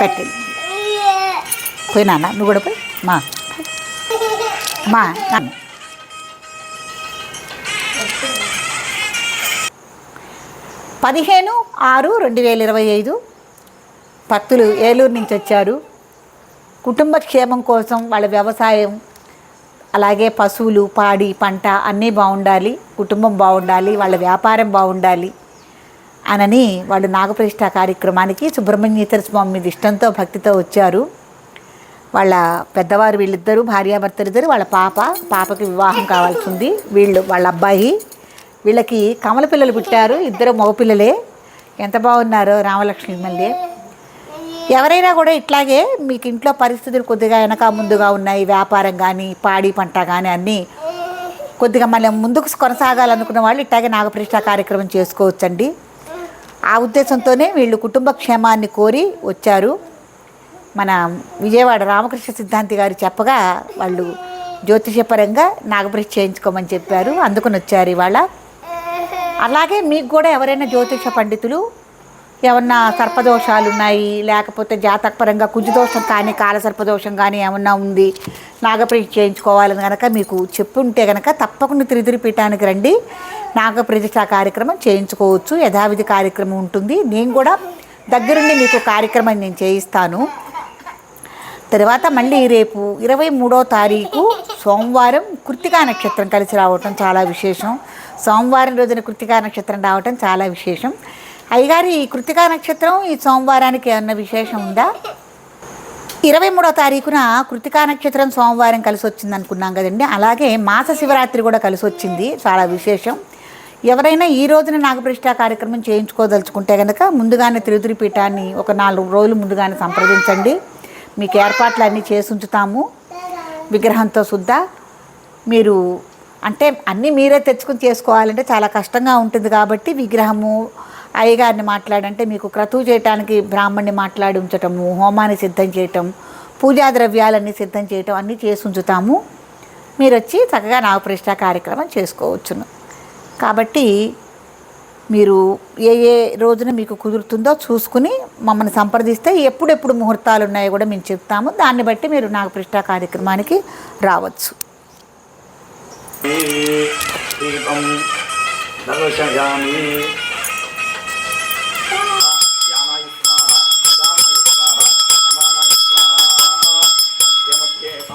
పెట్టి. పోయినా నువ్వు కూడా పోయి? మా. మా. పదిహేను ఆరు రెండు వేల ఇరవై ఐదు. భక్తులు ఏలూరు నుంచి వచ్చారు. కుటుంబ క్షేమం కోసం వాళ్ళ వ్యవసాయం అలాగే పశువులు పాడి పంట అన్నీ బాగుండాలి కుటుంబం బాగుండాలి వాళ్ళ వ్యాపారం బాగుండాలి అనని వాళ్ళు నాగప్రతిష్ఠ కార్యక్రమానికి సుబ్రహ్మణ్యేశ్వర స్వామి మీద ఇష్టంతో భక్తితో వచ్చారు. వాళ్ళ పెద్దవారు వీళ్ళిద్దరూ భార్యాభర్తలు ఇద్దరు వాళ్ళ పాప పాపకి వివాహం కావాల్సింది వీళ్ళు వాళ్ళ అబ్బాయి. వీళ్ళకి కమల పిల్లలు పుట్టారు. ఇద్దరు మగపిల్లలే. ఎంత బాగున్నారో రామలక్ష్మి మళ్ళీ ఎవరైనా కూడా ఇట్లాగే మీకు ఇంట్లో పరిస్థితులు కొద్దిగా వెనక ముందుగా ఉన్నాయి వ్యాపారం కానీ పాడి పంట కానీ అన్నీ కొద్దిగా మళ్ళీ ముందుకు కొనసాగాలనుకున్న వాళ్ళు ఇట్లాగే నాగప్రతిష్ట కార్యక్రమం చేసుకోవచ్చండి. ఆ ఉద్దేశంతోనే వీళ్ళు కుటుంబ క్షేమాన్ని కోరి వచ్చారు. మన విజయవాడ రామకృష్ణ సిద్ధాంతి గారు చెప్పగా వాళ్ళు జ్యోతిషపరంగా నాగప్రతిష్ఠ చేయించుకోమని చెప్పారు అందుకని వచ్చారు ఇవాళ. అలాగే మీకు కూడా ఎవరైనా జ్యోతిష పండితులు ఏమన్నా సర్పదోషాలు ఉన్నాయి లేకపోతే జాతకపరంగా కుజుదోషం కానీ కాల సర్పదోషం కానీ ఏమన్నా ఉంది? నాగప్రతిష్ఠ చేయించుకోవాలని కనుక మీకు చెప్పుంటే కనుక తప్పకుండా త్రిదిరి పీఠానికి రండి. నాగప్రతిష్ట కార్యక్రమం చేయించుకోవచ్చు. యథావిధి కార్యక్రమం ఉంటుంది. నేను కూడా దగ్గరుండి మీకు కార్యక్రమం నేను చేయిస్తాను. తర్వాత మళ్ళీ రేపు ఇరవై మూడో తారీఖు సోమవారం కృతికా నక్షత్రం కలిసి రావటం చాలా విశేషం. సోమవారం రోజున కృతికా నక్షత్రం రావటం చాలా విశేషం. అయ్యగారు ఈ కృతికా నక్షత్రం ఈ సోమవారానికి ఏమన్నా విశేషం ఉందా? ఇరవై మూడో తారీఖున కృతికా నక్షత్రం సోమవారం కలిసి వచ్చింది అనుకున్నాం కదండి. అలాగే మాస శివరాత్రి కూడా కలిసి వచ్చింది చాలా విశేషం. ఎవరైనా ఈ రోజున నాగప్రతిష్ట కార్యక్రమం చేయించుకోదలుచుకుంటే కనుక ముందుగానే త్రిదురి పీఠాన్ని ఒక నాలుగు రోజులు ముందుగానే సంప్రదించండి. మీకు ఏర్పాట్లు అన్నీ చేసి ఉంచుతాము విగ్రహంతో సుద్దా. మీరు అంటే అన్నీ మీరే తెచ్చుకుని చేసుకోవాలంటే చాలా కష్టంగా ఉంటుంది కాబట్టి విగ్రహము అయ్యగారిని మాట్లాడంటే మీకు క్రతువు చేయటానికి బ్రాహ్మణ్ణి మాట్లాడి ఉంచటము హోమాన్ని సిద్ధం చేయటం పూజా ద్రవ్యాలన్నీ సిద్ధం చేయటం అన్నీ చేసి ఉంచుతాము మీరు వచ్చి చక్కగా నాగప్రతిష్ట కార్యక్రమం చేసుకోవచ్చును కాబట్టి మీరు ఏ ఏ రోజున మీకు కుదురుతుందో చూసుకుని మమ్మల్ని సంప్రదిస్తే ఎప్పుడెప్పుడు ముహూర్తాలు ఉన్నాయో కూడా మేము చెప్తాము దాన్ని బట్టి మీరు నాగప్రతిష్ట కార్యక్రమానికి రావచ్చు దీపం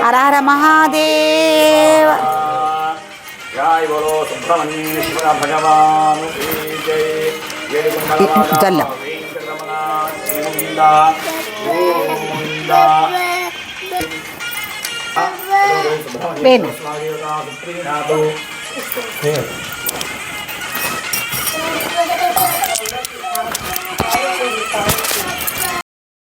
హర హర మహాదేవ జల్లం. వెంకటరమణ